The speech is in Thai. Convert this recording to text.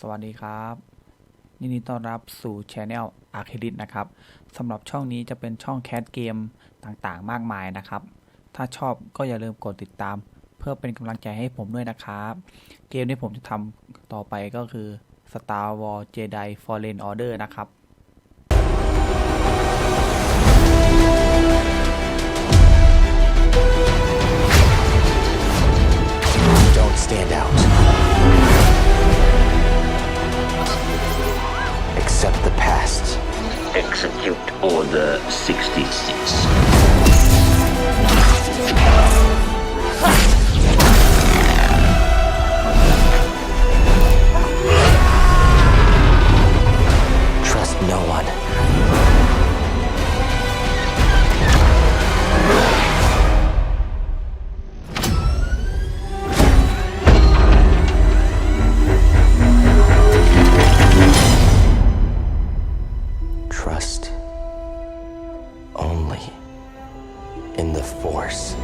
สวัสดีครับยินดีต้อนรับสู่ช anel a r c a d i t นะครับสำหรับช่องนี้จะเป็นช่องแคสเกมต่างๆ มากมายนะครับ ถ้าชอบก็อย่าลืมกดติดตาม เพื่อเป็นกำลังใจให้ผมด้วยนะครับ เกมที่ผมจะทำต่อไปก็คือ Star Wars Jedi Fallen Order นะครับ Execute Order 66. Trust no one. Only in the Force.